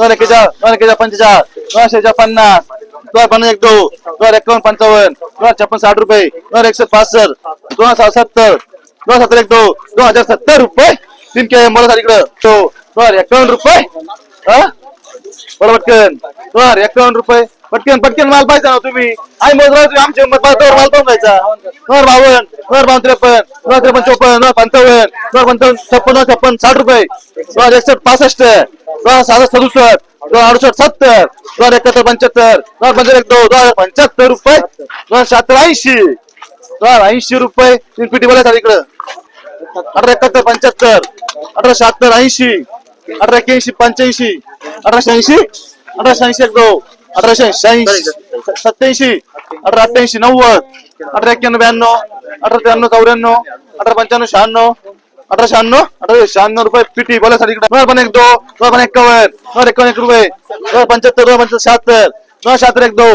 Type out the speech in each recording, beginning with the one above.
दोन एक दोन एक पंचेचाळ दोन पन्नास दोन पन्नास एक दो दोन एकावन्न पंचावन्न दोन छप्पन साठ रुपये दोन एकशे पासष्ट दोन हजार सत्तर दोन सत्तर एक दोन हजार सत्तर रुपये तीन के मला इकडं तो दोन एकावन्न रुपये हा बोला पटकन दोन एकावन्न रुपये पटकन पटकन माल पाहिजे ना तुम्ही आई मोजला तुम्ही आमच्या मत पाहतो माल पाहून जायचा दोन बावन्न दोन बावन्न त्रेपन्न दोन त्रेपन्न चोपन्न दोन पंचावन्न दोन पंचावन्न छप्पन छप्पन साठ रुपये दोन एकसष्ट पासष्ट दोन सहासष्ट सदुसष्ट दोन अडुसष्ट सत्तर दोन एकाहत्तर पंच्याहत्तर दोन पंच्याहत्तर एक दोन दोन पंच्याहत्तर रुपये दोन शहात्तर ऐंशी दोन ऐंशी रुपये. तीन पिटी बोलायचा इकडं. अठरा एकाहत्तर पंच्याहत्तर अठरा शहात्तर ऐंशी अठरा एक्याऐंशी पंच्याऐंशी अठराशे ऐंशी अठराशे ऐंशी एक दो अठराशे शहाऐंशी सत्याऐंशी अठरा अठ्ठ्याऐंशी नव्वद अठरा एक्क्याण्णव ब्याण्णव अठरा त्र्याण्णव चौऱ्याण्णव अठरा पंच्याण्णव शहाण्णव अठरा शहाण्णव? अठरा शहाण्णव रुपये पिटी बोला सर इकडे. दोन पण एक दो दोन पण एक्कावन्न दोन एकावन्न एक रुपये. दोन पंच्याहत्तर पंच्याहत्तर शहात्तर दोन शहात्तर एक दो.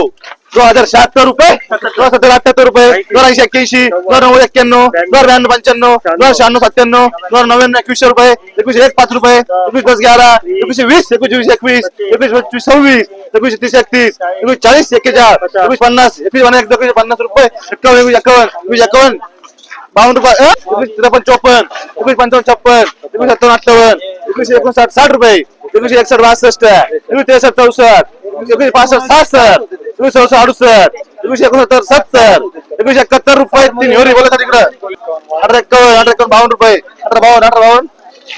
दोन हजार शहात्तर रुपये दोन सत्तर अठ्याहत्तर रुपये दोन ऐंशी एक्क्याऐंशी दोन नव्वद एक्क्याण्णव दोन ब्याण्णव पंच्याण्णव दोन शहाण्णव सत्त्याण्णव दोन नव्याण्णव एकवीसशे रुपये एकवीसशे एक पाच रुपये एकवीस दस ग्यारा एकवीसशे वीस एकवीस वीस एकवीस एकवीस पंचवीस सव्वीस एकवीस तीस एकतीस एकवीस चाळीस एक्केचाळ एकवीस पन्नास एकवीस पन्नास एकवीस पन्नास रुपये एकावन्न एकवीस एकावन्न एकवीस एकावन्न बावन्न रुपये. एकवीस त्रेपन्न चोपन्न. एकवीस पंचावन्न छप्पन. एकवीस सत्तावन्न अठ्ठावन्न. एकवीस एकोणसाठ साठ रुपये. एकवीस एकसष्ट बासष्ट. एकवीस त्रेसष्ट चौसष्ट. एकवीस पासष्ट सहासष्ट. एकवीस चौसष्ट अडुसष्ट. एकवीस एकोणसत्तर सत्तर. एकवीस एकाहत्तर रुपये. तीन एवढी बोलत तिकडं? अठरा एक्कावन्न अठरा एकावन्न बावन्न रुपये. अठरा बावन्न अठरा बावन्न.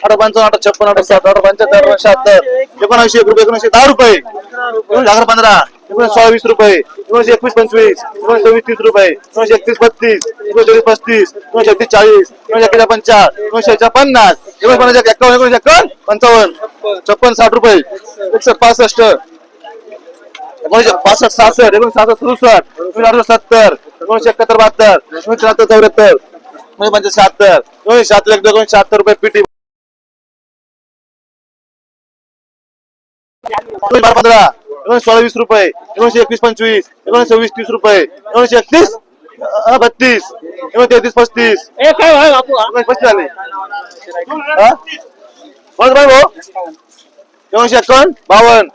अठरा पंचावन्न अठरा छप्पन अठरा सात अठरा पंच्याहत्तर शहात्तर एकोणऐंशी एक रुपये एकोणीशे दहा रुपये. एकोणीस अकरा पंधरा एकोणीस सोळा वीस रुपये एकोणीस एकवीस पंचवीस एकोणीस चोवीस तीस रुपये एकोणीशे एकतीस बत्तीस एकोणीस चोवीस पस्तीस एकोणीस एकतीस चाळीस एकोणीशे एकेचा पंचाळ एकोणीस एकेचा पन्नास एकोणीस पन्नास एक एकावन्न एकोणीस एकावन्न पंचावन्न छप्पन साठ रुपये एकसष्ट पासष्ट एकोणीसशे पासष्ट सहासष्ट एकोणीस सहासष्ट सदुसष्ट एकोणीस अडुसष्ट सत्तर एकोणीसशे एकाहत्तर बहात्तर एकोणीस त्र्याहत्तर चौऱ्याहत्तर एकोणीस पंचाहत्तर शहात्तर एकोणीस शहात्तर एक शहात्तर रुपये पीटी बारा पंधरा एकोणीस सोळा वीस रुपये एकोणीसशे एकवीस पंचवीस एकोणीस सव्वीस तीस रुपये एकोणीसशे एकतीस बत्तीस एकोणीस तेहतीस पस्तीस. पस्तीस झाले. हा? कोण भाई भाऊ? एकोणीसशे एकावन्न बावन्न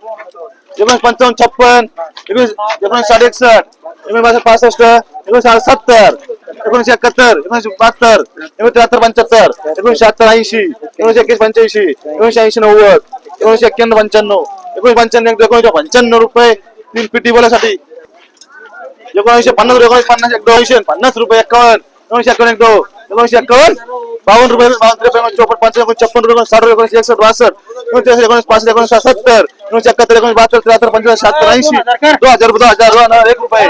एकोणीस पंचावन्न छप्पन एकोणीस एकोणीस साडे एकसष्ट एकोणीस पासष्ट एकोणीस सत्तर एकोणीसशे एकाहत्तर एकोणीसशे बहात्तर एकोणीस त्र्याहत्तर पंच्याहत्तर एकोणीस शहात्तर ऐंशी एकोणीसशे एकवीस पंच्याऐंशी एकोणीसशे ऐंशी नव्वद एकोणीसशे एक्क्याण्णव पंच्याण्णव. एकोणीस पंच्याण्णव एक एकोणीसशे पंच्याण्णव रुपये तीन पिटी बोलासाठी एकोणीसशे पन्नास रुपये एकोणीस पन्नास एक दोनशे पन्नास रुपये एकावन्न एकोणीसशे एकावन्न एक दो एकोणीसशे एकावन्न बावन्न रुपये बावन्न त्रेपन्न चौपन्न पंचावन्न छप्पन रुपये साठ रुपये एकोणीसशे एकसष्ट बासष्ट एकोणीस एकोणीस पासष्ट एकोणीस सत्तर एकोणीसशे एकाहत्तर एकोणीस बहात्तर त्र्याहत्तर पंचावन्न शहात्तर ऐंशी दोन हजार रुपये दोन हजार दोन हजार एक रुपये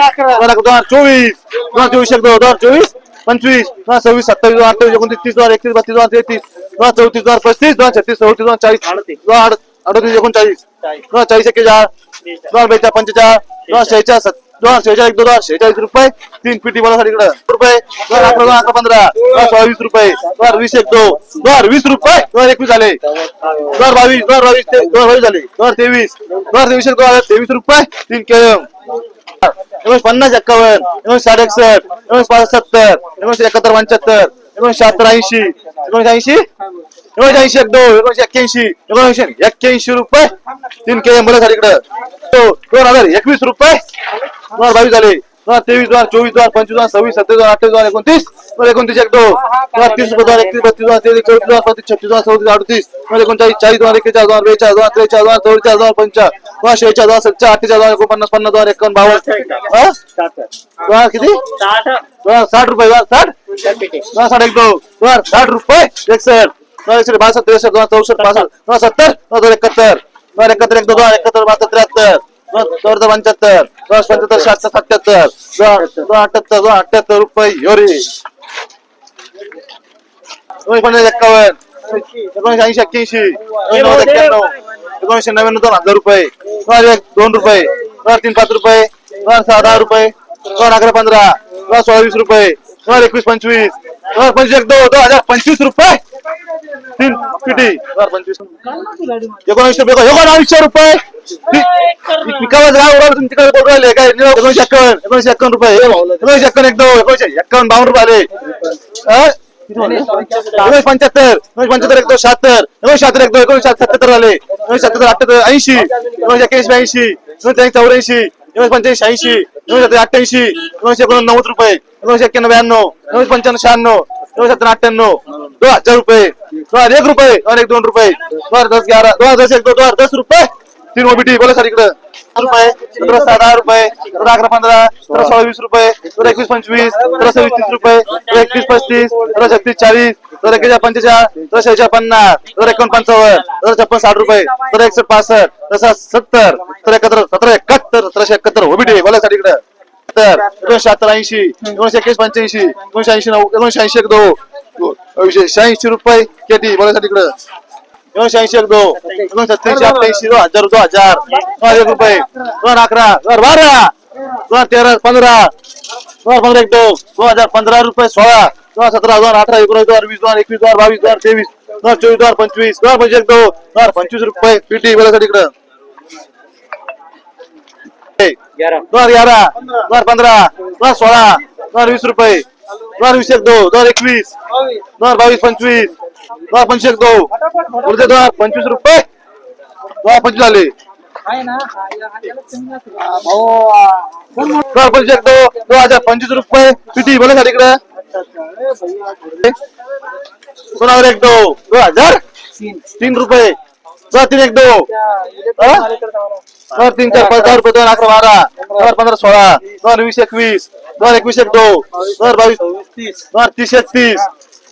दोन हजार चोवीस दोन हजार चोवीस एक दोन हजार चोवीस पंचवीस दोन हजार सव्वीस सत्तावीस दोन अठ्ठावीस एकोणतीस तीस दोन हजार एकतीस बत्तीस दोन हजार तेहतीस दोन हजार चौतीस दोन हजार पस्तीस दोन छत्तीस चौतीस दोन चाळीस दोन अडतीस एकोणचाळीस दोन हजार चाळीस एक्केचाळ दोन हजार बेचाळ पंचेचाळ दोन हजार शेहेचाळ सत्तर दोन हजार शेहेचाळीस एक दोन हजार शेहेचाळीस रुपये तीन पिटी बोला इकडे रुपये दोन हजार अकरा दोन हजार पंधरा दोन हजार सोळा वीस रुपये दोन हजार वीस एक दो दोन हजार वीस रुपये दोन हजार एकवीस झाले दोन हजार बावीस दोन हजार बावीस ते- दोन हजार बावीस झाले दोन हजार तेवीस दोन हजार तेवीस एक दोन हजार तेवीस रुपये तीन केळम एकोणीस पन्नास एक्कावन्न एकोणीस साडे एकसष्ट एकोणीस पाच सत्तर एकोणीस एकाहत्तर पंच्याहत्तर एकोणीस शहात्तर ऐंशी एकोणीस ऐंशी एकोणीस ऐंशी एक दोन एकोणीस एक्क्याऐंशी एकोणीस एक्क्याऐंशी रुपये तीन के एम बोला इकडं दोन हजार एकवीस रुपये दोन हजार बावीस झाले दोन हजार तेवीस दोन हजार चोवीस दोन हजार पंचवीस दोन सव्वीस सत्तावीस दोन अठ्ठावीस दोन एकोणतीस दोन एकोणतीस एक दोन दोन हजार तीस रुपये दोन एकतीस बत्तीस दोन हजार तेवीस चौतीस दोन पस्तीस छत्तीस दोन हजार चौतीस अडतीस दोन एकोणचाळीस चाळीस दोन हजार एकेचाळीस दोन हजार बेचाळीस दोन हजार त्रेचाळीस दोन हजार चौवेचाळीस दोन हजार दोन हजार दोन सत्तेचाळीस अठ्ठेचाळीस दोन एकोणपन्नास पन्नास दोन हजार एकावन्न बावन्न किती साठ दोन हजार साठ रुपये दोन हजार साठ दोन हजार साठ एक दोन दोन हजार साठ रुपये एकसष्ट दोन बासष्ट त्रेसष्ट दोन चौसष्ट पासष्ट दोन सत्तर दोन एकाहत्तर दोन एकाहत्तर एक दोन हजार एकाहत्तर बहात्तर त्र्याहत्तर दोन पंच्याहत्तर दोन पंच्याहत्तर शहात्तर सत्याहत्तर दोन अठ्याहत्तर दोन अठ्याहत्तर रुपये योरी दोन पन्नास एक्कावन्न एकोणीशे ऐंशी एक्क्याऐंशी एकोणीशे एक्क्याण्णव एकोणीशे नव्याण्णव दोन हजार रुपये दोन हजार एक दोन रुपये दोन हजार तीन पाच रुपये दोन सहा दहा रुपये दोन अकरा पंधरा दोन सोळा वीस रुपये दोन एकवीस पंचवीस पंचवीस एक दोन दोन हजार पंचवीस रुपये. तीन किती एकोणीसशे रुपये. एकोणऐंशी रुपये. पिकावर गाव उडवलं तुम्ही तिकडे बोलू राहिले. काय एकोणीसशे एक्कावन्न एकोणीसशे एक्कावन्न रुपये. एकोणीसशे एक्कावन्न एक दोन एकोणीसशे एक्कावन्न बावन्न रुपये आले? एकोणीस पंच्याहत्तर एकोणीस पंच्याहत्तर एक दोन शहात्तर. एकोणीस शहात्तर एक दोन एकोणीस सत्तर आले. एकोणीस सत्तर अठ्ठ्याहत्तर ऐंशी. एकोणीस एक्क्याऐंशी ब्याऐंशी. एकोणीस चौऱ्याऐंशी. एकोणीस पंच्याऐंशी ऐंशी एकोणीस सत्तर अठ्ठ्याऐंशी एकोणीशे एकोणनव्वद रुपये एकोणीशे एक्क्याण्णव ब्याण्णव एकोणीस पंच्याण्णव शहाण्णव एकोणीस सत्तर अठ्ठ्याण्णव दोन हजार रुपये दोन हजार एक रुपये दोन एक दोन रुपये दोन हजार दस ग्यारा दोन हजार दस एक दोन हजार दस रुपये. तीन ओबीटी बोला सर इकडं. रुपये सतरा सहा दहा रुपये सतरा अकरा पंधरा सतरा सोळा वीस रुपये सतरा एकवीस पंचवीस सतरा सव्वीस तीस रुपये सतरा एकवीस पस्तीस सतरा छत्तीस चाळीस तर एकशे पंचेचाळ तर शेहेचाळ पन्नास तर एकोण पंचावन्न सतरा छप्पन साठ रुपये तर एकशे पासष्ट तसा सत्तर तर एकत्र सतरा एकाहत्तर सतराशे एकाहत्तर ओबीटी बोला सर इकडं. तर एकोणीशे शहात्तर ऐंशी एकोणीशे एकवीस पंच्याऐंशी एकोणीशे ऐंशी नऊ एकोणीशे ऐंशी एक दो शहाऐंशी रुपये केटी बोला सर इकडं. एकोणीशे ऐंशी एक दो एकोणीसशे सत्याऐंशी अठ्ठ्याऐंशी दोन हजार दोन हजार दोन हजार एक रुपये दोन अकरा दोन हजार बारा दोन हजार तेरा पंधरा दोन हजार पंधरा एक दो दोन हजार पंधरा रुपये सोळा दोन सतरा दोन हजार अठरा एकोणीस दोन हजार वीस दोन हजार एकवीस दोन हजार बावीस दोन हजार तेवीस दोन हजार चोवीस दोन हजार पंचवीस दोन हजार पंचवीस एक दो दोन हजार पंचवीस रुपये पीटी बोला इकडं दोन दोन हजार पंधरा दोन सोळा दोन हजार वीस रुपये दोन वीस एक दो दोन हजार एकवीस दोन हजार बावीस पंचवीस दोन पंचवीस एक दो पुढचे दोन पंचवीस रुपये दोन पंचवीस झाले दोन पंचवीस एक दो दोन हजार पंचवीस रुपये किती बोला सर इकडे हजार एक दो दोन हजार तीन रुपये. दोन हजार तीन एक दो. हजार तीन चार पाच दहा रुपये दोन अकरा बारा. दोन हजार पंधरा सोळा. दोन हजार वीस एकवीस. दोन हजार एकवीस एक दो. दोन हजार बावीस. दोन हजार तीस एकतीस.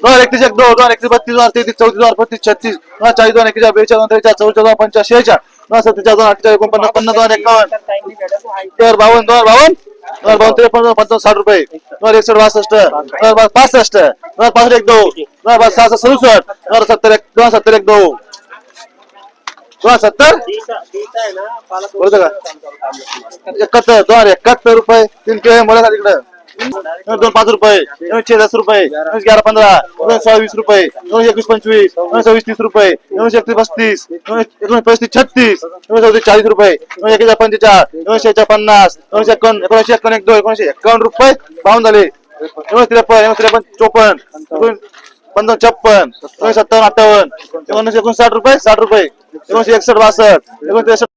दोन हजार एकतीस एक दो. दोन एकतीस बत्तीस दोन हजार तेहतीस चौतीस दोन हजार पस्तीस छत्तीस. दोन चाळीस दोन हजार बेचाळीस दोन त्रेचाळीस चौचाळीस दोन पंचाळीस शेहेचाळ दोन सत्तेचाळीस दोन अठ्ठेचाळीस एकोणपन्नास पन्नास दोन एकावन्न. दोन बावन्न दोन बावन्न. नंबर हजार त्रेपन्न पंचावन्न साठ रुपये. नंबर हजार एकसष्ट बासष्ट. नंबर पासष्ट. नंबर पासष्ट एक दो दोन हजार सहासष्ट सदुसष्ट. नंबर सत्तर एक दोन सत्तर एक दो दोन सत्तर? बरोबर का? एकाहत्तर दोन एकाहत्तर रुपये. तीन किलो मला इकडं दोन पाच रुपये. दोनशे दस रुपये. दोनशे ग्यारा पंधरा. दोनशे सव्वीस रुपये. दोनशे एकवीस पंचवीस. दोनशे सव्वीस तीस रुपये. दोनशे एकतीस पस्तीस. एकोणीस पस्तीस छत्तीस. दोनशे चौतीस चाळीस रुपये. दोनशे एकेचाळ पंचेचाळ दोनशे पन्नास. दोनशे एकोण एकोणीशे एकोण एक दोन एकोणीशे एकावन्न रुपये. पाहून झाले. एकोणीस त्रेपन्न एकोणीस त्रेपन्न चोपन्न. एकोणीस पंधरा छप्पन. एकोणीस सत्तावन्न अठ्ठावन्न. एकोणीसशे एकोणसाठ रुपये साठ रुपये. एकोणीसशे एकसष्ट बासष्ट. एकोणीस त्रेसष्ट